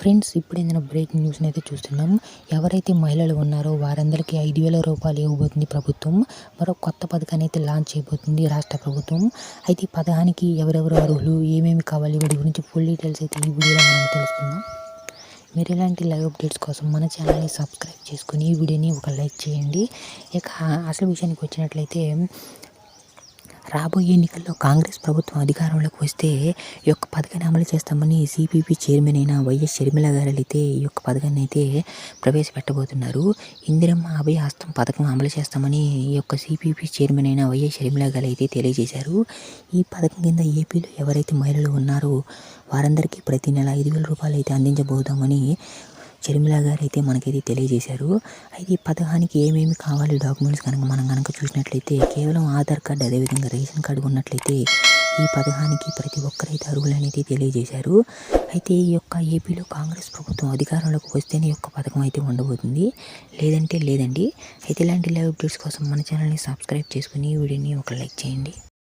Friends ఇప్పుడు నేను breaking న్యూస్ని అయితే చూస్తున్నాం. ఎవరైతే మహిళలు ఉన్నారో వారందరికీ ఐదు వేల రూపాయలు ఇవ్వబోతుంది ప్రభుత్వం. మరో కొత్త పథకాన్ని అయితే లాంచ్ చేయబోతుంది రాష్ట్ర ప్రభుత్వం. అయితే ఈ పథకానికి ఎవరెవరు అర్హులు? ఏమేమి కావాలి? వాటి గురించి ఫుల్ డీటెయిల్స్ అయితే ఈ వీడియోలో మనం తెలుసుకుందాం. మీరు ఇలాంటి లైవ్ అప్డేట్స్ కోసం మన ఛానల్ని సబ్స్క్రైబ్ చేసుకుని ఈ వీడియోని ఒక లైక్ చేయండి. ఇక అసలు విషయానికి వచ్చినట్లయితే రాబోయే ఎన్నికల్లో కాంగ్రెస్ ప్రభుత్వం అధికారంలోకి వస్తే ఈ యొక్క పథకాన్ని అమలు చేస్తామని సిపిపి చైర్మన్ అయిన వైఎస్ షర్మిల గారు అయితే ఈ యొక్క పథకాన్ని అయితే ప్రవేశపెట్టబోతున్నారు. ఇందిరమ్మ అభయ హస్తం పథకం అమలు చేస్తామని ఈ యొక్క సిపిపి చైర్మన్ అయిన వైఎస్ షర్మిల గారు అయితే తెలియజేశారు. ఈ పథకం కింద ఏపీలో ఎవరైతే మహిళలు ఉన్నారో వారందరికీ ప్రతి నెల ఐదు వేల రూపాయలు అయితే అందించబోతామని షర్మిల గారు అయితే మనకైతే తెలియజేశారు. అయితే ఈ పథకానికి ఏమేమి కావాలి డాక్యుమెంట్స్ కనుక మనం కనుక చూసినట్లయితే కేవలం ఆధార్ కార్డు అదేవిధంగా రేషన్ కార్డు ఉన్నట్లయితే ఈ పథకానికి ప్రతి ఒక్కరైతే అర్హులు అనేది తెలియజేశారు. అయితే ఈ యొక్క ఏపీలో కాంగ్రెస్ ప్రభుత్వం అధికారంలోకి వస్తేనే ఈ యొక్క పథకం అయితే ఉండబోతుంది. లేదంటే లేదండి. అయితే ఇలాంటి లైవ్ అప్డేట్స్ కోసం మన ఛానల్ని సబ్స్క్రైబ్ చేసుకుని ఈ వీడియోని ఒక లైక్ చేయండి.